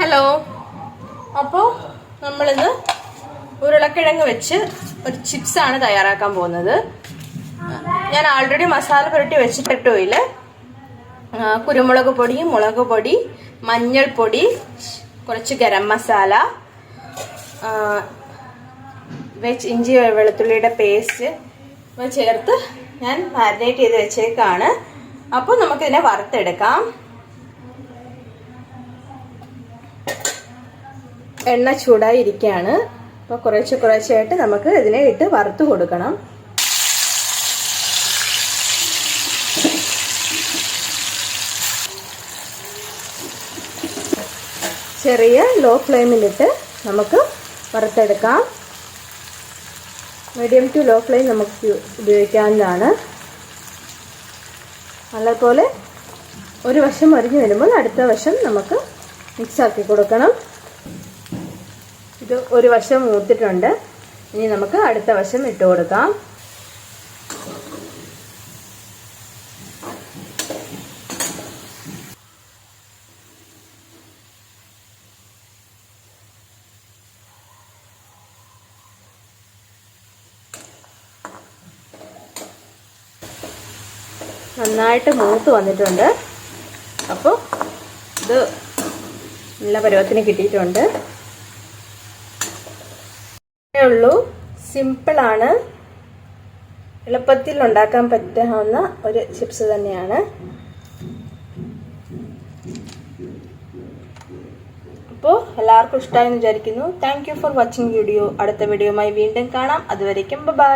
Hello. അപ്പോൾ നമ്മളിന്ന് ഉരുളക്കിഴങ്ങ് വെച്ച് ഒരു ചിപ്സാണ് തയ്യാറാക്കാൻ പോകുന്നത്. ഞാൻ ആൾറെഡി മസാല പുരട്ടി വെച്ചിട്ട് ഇല്ല കുരുമുളക് പൊടി മുളക് പൊടി മഞ്ഞൾപ്പൊടി കുറച്ച് ഗരം മസാല വെച്ച് ഇഞ്ചി വെളുത്തുള്ളിയുടെ പേസ്റ്റ് ചേർത്ത് ഞാൻ മാരിനേറ്റ് ചെയ്ത് വെച്ചേക്കാണ്. അപ്പോൾ നമുക്കിതിനെ വറുത്തെടുക്കാം. എണ്ണ ചൂടായി ഇരിക്കുകയാണ് അപ്പോൾ കുറേശ്ശെ കുറേശ്ശെയായിട്ട് നമുക്ക് ഇതിനെ ഇട്ട് വറുത്ത് കൊടുക്കണം. ചെറിയ ലോ ഫ്ലെയിമിലിട്ട് നമുക്ക് വറുത്തെടുക്കാം. മീഡിയം ടു ലോ ഫ്ലെയിം നമുക്ക് ഉപയോഗിക്കാവുന്നതാണ്. നല്ലപോലെ ഒരു വശം അരിഞ്ഞു വരുമ്പോൾ അടുത്ത വശം നമുക്ക് മിക്സ് ആക്കി കൊടുക്കണം. ഇത് ഒരു വശം മൂത്തിട്ടുണ്ട്. ഇനി നമുക്ക് അടുത്ത വശം ഇട്ട് കൊടുക്കാം. നന്നായിട്ട് മൂത്ത് വന്നിട്ടുണ്ട്. അപ്പോൾ ഇത് നല്ല പരുവത്തിന് കിട്ടിയിട്ടുണ്ട്. ഉള്ളൂ സിമ്പിളാണ് എളുപ്പത്തിൽ ഉണ്ടാക്കാൻ പറ്റാവുന്ന ഒരു ചിപ്സ് തന്നെയാണ്. അപ്പോൾ എല്ലാവർക്കും ഇഷ്ടമായി വിചാരിക്കുന്നു. താങ്ക് ഫോർ വാച്ചിങ് വീഡിയോ അടുത്ത വീഡിയോയുമായി വീണ്ടും കാണാം. അതുവരേക്കും ബൈ